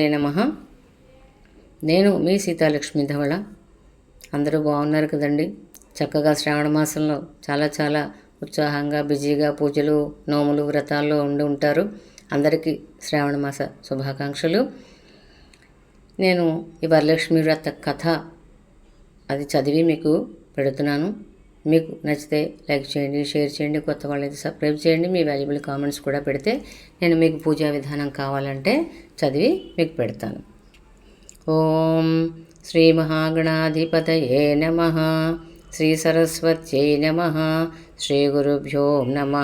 నమ. నేను మీ సీతాలక్ష్మి ధవళ. అందరూ బాగున్నారు కదండి. చక్కగా శ్రావణ మాసంలో చాలా చాలా ఉత్సాహంగా బిజీగా పూజలు నోములు వ్రతాల్లో ఉండి ఉంటారు. అందరికీ శ్రావణ మాస శుభాకాంక్షలు. నేను ఈ వరలక్ష్మి వ్రత కథ అది చదివి మీకు పెడుతున్నాను. మీకు నచ్చితే లైక్ చేయండి షేర్ చేయండి కొత్త వాళ్ళైతే సబ్స్క్రైబ్ చేయండి. మీ వాల్యుబుల్ కామెంట్స్ కూడా పెడితే నేను మీకు పూజా విధానం కావాలంటే చదివి మీకు పెడతాను. ఓం శ్రీ మహాగణాధిపతయే నమ. శ్రీ సరస్వత్యై నమ. శ్రీ గురుభ్యో నమ.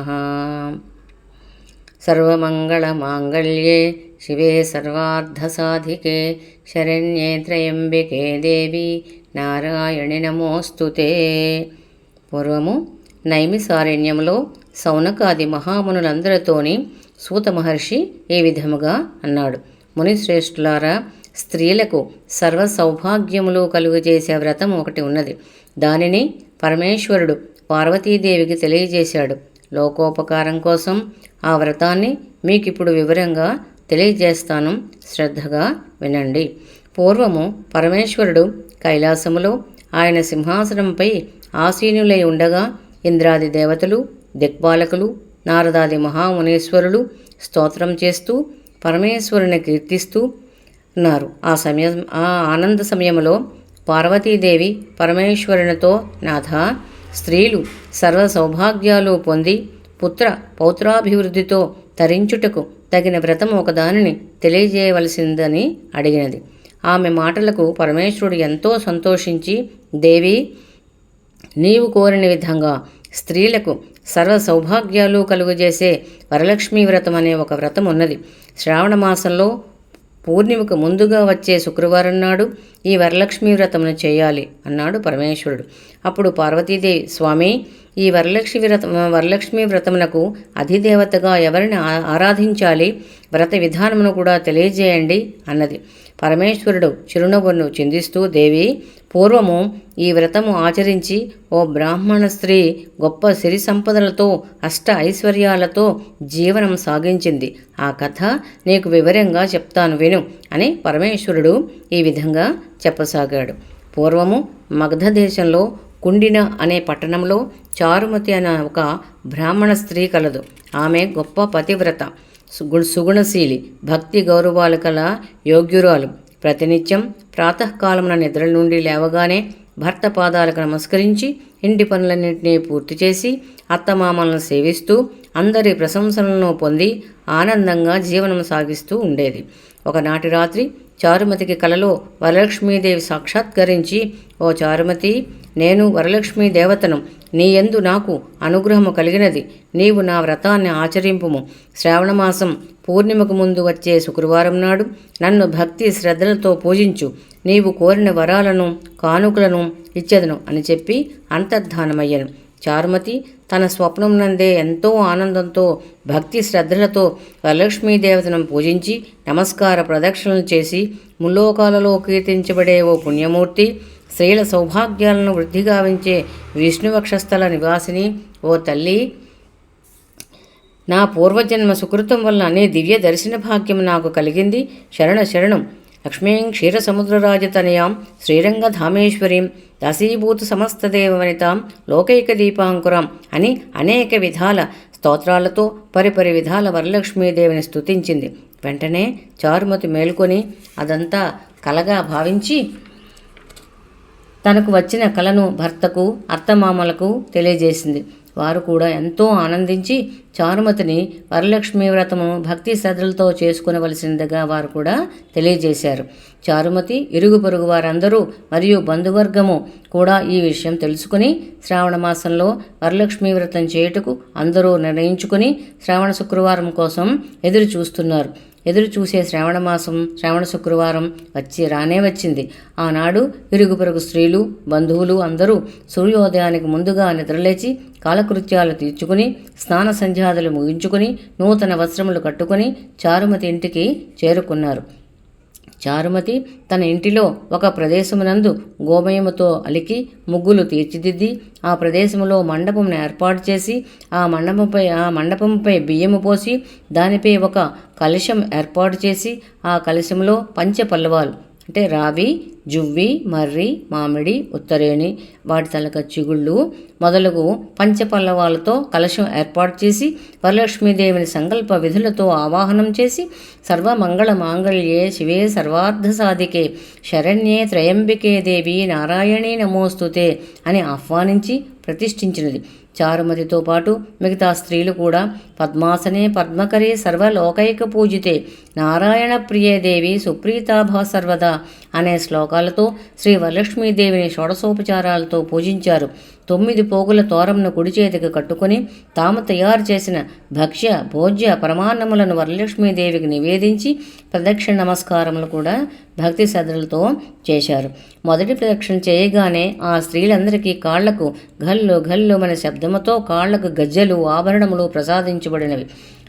సర్వమంగళమాంగళ్యే శివే సర్వార్ధసాధికే శరణ్యే త్రయంబికే దేవి. నారాయణి నమోస్తుతే. పూర్వము నైమిసారణ్యంలో సౌనకాది మహామునులందరితోని సూత మహర్షి ఈ విధముగా అన్నాడు. మునిశ్రేష్ఠులారా స్త్రీలకు సర్వ సౌభాగ్యములు కలుగజేసే వ్రతం ఒకటి ఉన్నది. దానిని పరమేశ్వరుడు పార్వతీదేవికి తెలియజేశాడు. లోకోపకారం కోసం ఆ వ్రతాన్ని మీకు ఇప్పుడు వివరంగా తెలియజేస్తాను. శ్రద్ధగా వినండి. పూర్వము పరమేశ్వరుడు కైలాసములో ఆయన సింహాసనంపై ఆసీనులై ఉండగా ఇంద్రాది దేవతలు దిక్పాలకులు నారదాది మహామునేశ్వరులు స్తోత్రం చేస్తూ పరమేశ్వరుని కీర్తిస్తూ ఉన్నారు. ఆ సమయం ఆ ఆనంద సమయంలో పార్వతీదేవి పరమేశ్వరునితో నాథ స్త్రీలు సర్వ సౌభాగ్యాలు పొంది పుత్ర పౌత్రాభివృద్ధితో తరించుటకు తగిన వ్రతం ఒకదానిని తెలియజేయవలసిందని అడిగినది. ఆమె మాటలకు పరమేశ్వరుడు ఎంతో సంతోషించి దేవి నీవు కోరిన విధంగా స్త్రీలకు సర్వ సౌభాగ్యాలు కలుగజేసే వరలక్ష్మీ వ్రతం అనే ఒక వ్రతం ఉన్నది. శ్రావణ మాసంలో పూర్ణిమకు ముందుగా వచ్చే శుక్రవారం నాడు ఈ వరలక్ష్మీ వ్రతమును చేయాలి అన్నాడు పరమేశ్వరుడు. అప్పుడు పార్వతీదేవి స్వామి ఈ వరలక్ష్మి వ్రత వరలక్ష్మీ వ్రతమునకు అధిదేవతగా ఎవరిని ఆ- ఆరాధించాలి? వ్రత విధానమును కూడా తెలియజేయండి అన్నది. పరమేశ్వరుడు చిరునవ్వును చిందిస్తూ దేవి పూర్వము ఈ వ్రతము ఆచరించి ఓ బ్రాహ్మణ స్త్రీ గొప్ప సిరి సంపదలతో అష్ట ఐశ్వర్యాలతో జీవనం సాగించింది. ఆ కథ నీకు వివరంగా చెప్తాను విను అని పరమేశ్వరుడు ఈ విధంగా చెప్పసాగాడు. పూర్వము మగధ దేశంలో కుండిన అనే పట్టణంలో చారుమతి అనే ఒక బ్రాహ్మణ స్త్రీ కలదు. ఆమె గొప్ప పతివ్రత. సుగు సుగుణశీలి భక్తి గౌరవాలు కల యోగ్యురాలు. ప్రతినిత్యం ప్రాతకాలమున నిద్ర నుండి లేవగానే భర్త పాదాలకు నమస్కరించి ఇంటి పనులన్నింటినీ పూర్తి చేసి అత్తమామలను సేవిస్తూ అందరి ప్రశంసలను పొంది ఆనందంగా జీవనం సాగిస్తూ ఉండేది. ఒకనాటి రాత్రి చారుమతికి కలలో వరలక్ష్మీదేవి సాక్షాత్కరించి ఓ చారుమతి నేను వరలక్ష్మీ దేవతను నీ యందు నాకు అనుగ్రహము కలిగినది. నీవు నా వ్రతాన్ని ఆచరింపుము. శ్రావణమాసం పూర్ణిమకు ముందు వచ్చే శుక్రవారం నాడు నన్ను భక్తి శ్రద్ధలతో పూజించు. నీవు కోరిన వరాలను కానుకలను ఇచ్చేదను అని చెప్పి అంతర్ధానమయ్యను. చారుమతి తన స్వప్నం నందే ఎంతో ఆనందంతో భక్తి శ్రద్ధలతో వరలక్ష్మీదేవతను పూజించి నమస్కార ప్రదక్షిణలు చేసి ముల్లోకాలలో కీర్తించబడే ఓ పుణ్యమూర్తి స్త్రీల సౌభాగ్యాలను వృద్ధి గావించే విష్ణువక్షస్థల నివాసిని ఓ తల్లి! నా పూర్వజన్మ సుకృతం వల్ల నీ దివ్య దర్శన భాగ్యం నాకు కలిగింది. శరణ శరణం! లక్ష్మీం క్షీరసముద్రరాజతనయాం శ్రీరంగధామేశ్వరీం దశీభూత సమస్తదేవవనితాం లోకైక దీపాంకురం అని అనేక విధాల స్తోత్రాలతో పరిపరి విధాల వరలక్ష్మీదేవిని స్తుతించింది. వెంటనే చారుమతి మేల్కొని అదంతా కలగా భావించి తనకు వచ్చిన కలను భర్తకు అత్తమామలకు తెలియజేసింది. వారు కూడా ఎంతో ఆనందించి చారుమతిని వరలక్ష్మి వ్రతము భక్తి శ్రద్ధలతో చేసుకునవలసిందిగా వారు కూడా తెలియజేశారు. చారుమతి ఇరుగు పొరుగు వారందరూ మరియు బంధువర్గము కూడా ఈ విషయం తెలుసుకుని శ్రావణ మాసంలో వరలక్ష్మి వ్రతం చేయుటకు అందరూ నిర్ణయించుకుని శ్రావణ శుక్రవారం కోసం ఎదురు చూస్తున్నారు ఎదురు చూసే శ్రావణ మాసం శ్రావణ శుక్రవారం వచ్చి రానే వచ్చింది. ఆనాడు ఇరుగు పొరుగు స్త్రీలు బంధువులు అందరూ సూర్యోదయానికి ముందుగా నిద్రలేచి కాలకృత్యాలు తీర్చుకుని స్నాన సంధ్యాదులు ముగించుకుని నూతన వస్త్రములు కట్టుకుని చారుమతి ఇంటికి చేరుకున్నారు. చారుమతి తన ఇంటిలో ఒక ప్రదేశమునందు గోమయముతో అలికి ముగ్గులు తీర్చిదిద్ది ఆ ప్రదేశములో మండపమును ఏర్పాటు చేసి ఆ మండపంపై ఆ మండపంపై బియ్యము పోసి దానిపై ఒక కలశం ఏర్పాటు చేసి ఆ కలశంలో పంచ పల్లవాలు అంటే రావి జువ్వి మర్రి మామిడి ఉత్తరేణి వాటి తలక చిగుళ్ళు. మొదలగు పంచపల్లవాలతో కలశం ఏర్పాటు చేసి వరలక్ష్మీదేవిని సంకల్ప విధులతో ఆవాహనం చేసి సర్వమంగళ మాంగళ్యే శివే సర్వార్థ సాధికే శరణ్యే త్రయంబికే దేవి నారాయణీ నమోస్తుతే అని ఆహ్వానించి ప్రతిష్ఠించినది. చారుమతితో పాటు మిగతా స్త్రీలు కూడా పద్మాసనే పద్మకరే సర్వలోకైక పూజితే నారాయణ ప్రియదేవి సుప్రీతాభా సర్వదా అనే శ్లోకాలతో శ్రీ వరలక్ష్మీదేవిని షోడశోపచారాలతో పూజించారు. తొమ్మిది పోగుల తోరంను కుడి చేతికి కట్టుకుని తాము తయారు చేసిన భక్ష్య భోజ్య పరమాన్నములను వరలక్ష్మీదేవికి నివేదించి ప్రదక్షిణ నమస్కారములు కూడా భక్తి శ్రద్ధలతో చేశారు. మొదటి ప్రదక్షిణ చేయగానే ఆ స్త్రీలందరికీ కాళ్ళకు ఘల్లు ఘల్లు మన శబ్దం శబ్దముతో కాళ్ళకు గజ్జలు ఆభరణములు ప్రసాదించబడినవి.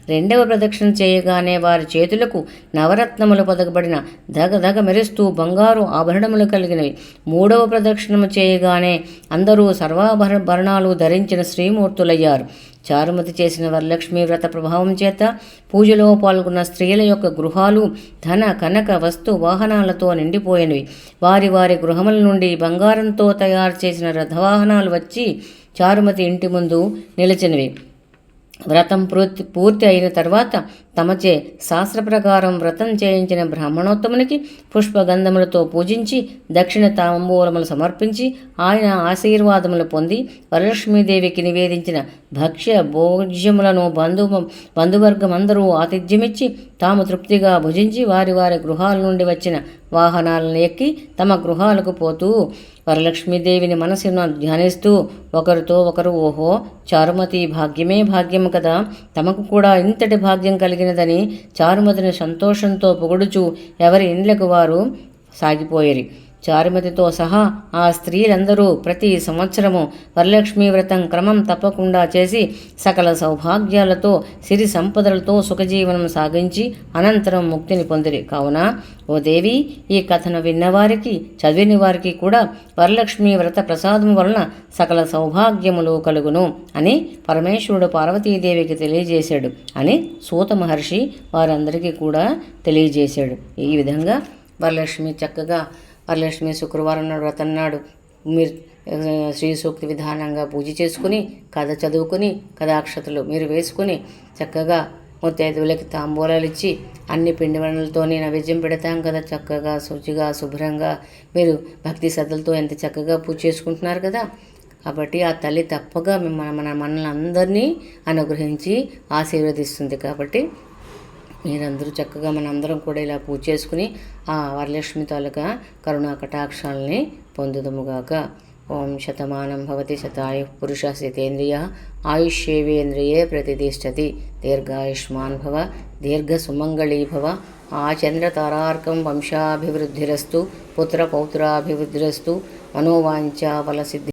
రెండవ ప్రదక్షిణ చేయగానే వారి చేతులకు నవరత్నములు పదకబడిన దగ మెరుస్తూ బంగారు ఆభరణములు కలిగినవి. మూడవ ప్రదక్షిణము చేయగానే అందరూ సర్వాభరణాలు ధరించిన శ్రీమూర్తులయ్యారు. చారుమతి చేసిన వరలక్ష్మి వ్రత ప్రభావం చేత పూజలో పాల్గొన్న స్త్రీల యొక్క గృహాలు ధన కనక వస్తు వాహనాలతో నిండిపోయినవి. వారి వారి గృహముల నుండి బంగారంతో తయారు చేసిన రథవాహనాలు వచ్చి చారుమతి ఇంటి ముందు నిలిచినవి. వ్రతం పూర్తి పూర్తి అయిన తర్వాత తమచే శాస్త్ర ప్రకారం వ్రతం చేయించిన బ్రాహ్మణోత్తమునికి పుష్పగంధములతో పూజించి దక్షిణ తాంబూలములు సమర్పించి ఆయన ఆశీర్వాదములు పొంది వరలక్ష్మీదేవికి నివేదించిన భక్ష్య భోజ్యములను బంధు బంధువర్గమందరూ ఆతిథ్యమిచ్చి తాము తృప్తిగా భుజించి వారి వారి గృహాల నుండి వచ్చిన వాహనాలను ఎక్కి తమ గృహాలకు పోతూ వరలక్ష్మీదేవిని మనసును ధ్యానిస్తూ ఒకరితో ఒకరు ఓహో చారుమతి భాగ్యమే భాగ్యం కదా తమకు కూడా ఇంతటి భాగ్యం కలిగిన కలిగినదని చారుమతిని సంతోషంతో పొగుడుచూ ఎవరి ఇండ్లకు వారు సాగిపోయేరి. చారుమతితో సహా ఆ స్త్రీలందరూ ప్రతి సంవత్సరము వరలక్ష్మీ వ్రతం క్రమం తప్పకుండా చేసి సకల సౌభాగ్యాలతో సిరి సంపదలతో సుఖజీవనం సాగించి అనంతరం ముక్తిని పొందిరి. కావున ఓ దేవి ఈ కథను విన్నవారికి చదివిన వారికి కూడా వరలక్ష్మీ వ్రత ప్రసాదం వలన సకల సౌభాగ్యములు కలుగును అని పరమేశ్వరుడు పార్వతీదేవికి తెలియజేశాడు అని సూత మహర్షి వారందరికీ కూడా తెలియజేశాడు. ఈ విధంగా వరలక్ష్మి చక్కగా వరలక్ష్మి శుక్రవారం నాడు వ్రతం నాడు మీరు శ్రీ సూక్తి విధానంగా పూజ చేసుకుని కథ చదువుకుని కథాక్షతలు మీరు వేసుకుని చక్కగా ముత్తైదువులకి తాంబూలాలు ఇచ్చి అన్ని పిండి వంటలతోనే నైవేద్యం పెడతాం కదా. చక్కగా శుచిగా శుభ్రంగా మీరు భక్తి శ్రద్ధలతో ఎంత చక్కగా పూజ చేసుకుంటున్నారు కదా. కాబట్టి ఆ తల్లి తప్పగా మన మన మనల్ని అందరినీ అనుగ్రహించి ఆశీర్వదిస్తుంది. కాబట్టి మీరందరూ చక్కగా మనందరం కూడా ఇలా పూజ చేసుకుని ఆ వరలక్ష్మి తాలూకా కరుణా కటాక్షాలని పొందుదముగాక ఓం శతమానం భవతి శతాయు పురుష శతేంద్రియ ఆయుష్యేవేంద్రియే ప్రతిష్టతి. దీర్ఘాయుష్మాన్ భవ దీర్ఘ సుమంగళీ భవ ఆచంద్రతారార్కం వంశాభివృద్ధిరస్తు పుత్రపౌత్రాభివృద్ధిరస్తు మనోవాంఛా ఫలసిద్ధి